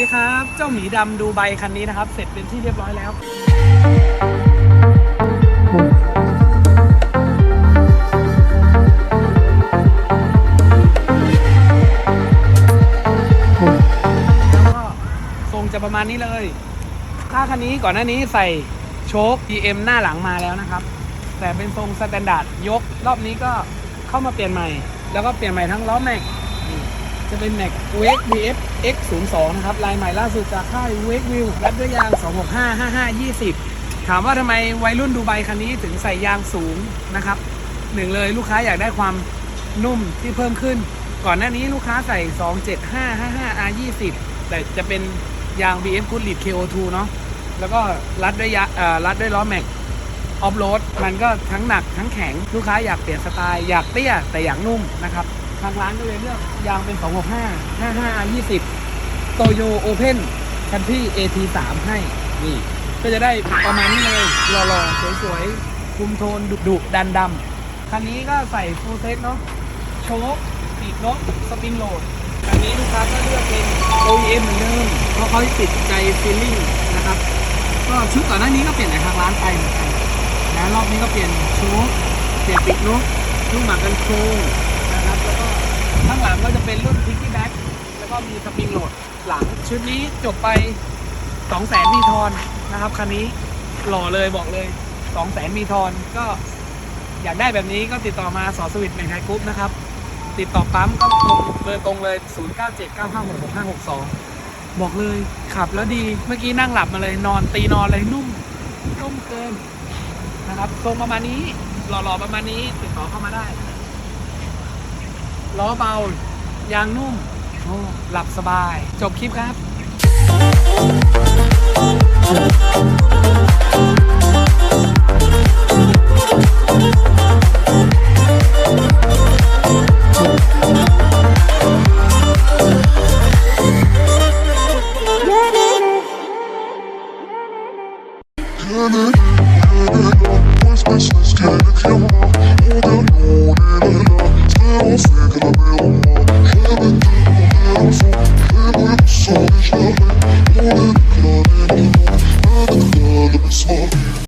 ดีครับ เจ้าหมีดำดูใบคันนี้นะครับ เสร็จเป็นที่เรียบร้อยแล้วแล้วก็ทรงจะประมาณนี้เลยถ้าคันนี้ก่อนหน้านี้ใส่โชค EM หน้าหลังมาแล้วนะครับ แต่เป็นทรงสแตนดาร์ดยก รอบนี้ก็เข้ามาเปลี่ยนใหม่ แล้วก็เปลี่ยนใหม่ทั้งล้อแม็ก จะเป็นแม็ก Wake VF X02 นะครับลายใหม่ล่าสุดจากค่าย Wake View รัดด้วยยาง 265 55 20 ถามว่าทำไมวัยรุ่นดูไบคันนี้ถึงใส่ยางสูงนะครับหนึ่งเลยลูกค้าอยากได้ความนุ่มที่เพิ่มขึ้น ก่อนหน้านี้ลูกค้าใส่ 275 55 R 20แต่จะเป็นยาง VF Good Lead KO2 เนาะแล้วก็รัดด้วยยารัดด้วยล้อแม็กออฟโรดมันก็ทั้งหนักทั้งแข็งลูกค้าอยากเปลี่ยนสไตล์อยากเตี้ยแต่อยากนุ่มนะครับ ทางร้านก็เลยเลือกยางเป็น 265 55 20 โตโยโอเพนคันที่ AT3 ให้ นี่ ก็จะได้ประมาณนี้เลยหล่อๆ สวยๆ คุมโทนดุๆดันดำคันนี้ก็ใส่ฟูลเซ็ตเนาะ โชคปีกนกสปริงโหลดคันนี้ลูกค้าก็เลือกเป็น OEM เหมือนเดิม เพราะเขาติดใจฟีลลิ่งนะครับ ก็ชุดก่อนหน้านี้ก็เปลี่ยนในทางร้านไปเหมือนกันนะรอบนี้ก็เปลี่ยนโชคเปลี่ยนปีกนกลูกหมากกันโครง ข้างหลังก็จะเป็นรุ่นพิกกี้แบ็กแล้วก็มีสปริงโหลดหลังชุดนี้จบไป 2 0 0แสนมีทอนนะครับคันนี้หล่อเลยบอกเลย 2 0 0แสนมีทอนก็อยากได้แบบนี้ก็ติดต่อมาสอสวิตเมนไทยกรุ๊ปนะครับ ติดต่อปั๊มก็ตรงเบอร์ตรงเลย 0979566562 บอกเลยขับแล้วดีเมื่อกี้นั่งหลับมาเลยนอนตีนอนเลยนุ่มนุ่มเกินนะครับทรงประมาณนี้หล่อๆประมาณนี้ติดต่อเข้ามาได้ ล้อเบา ยางนุ่มโอ้หลับสบาย จบคลิปครับ Ooh.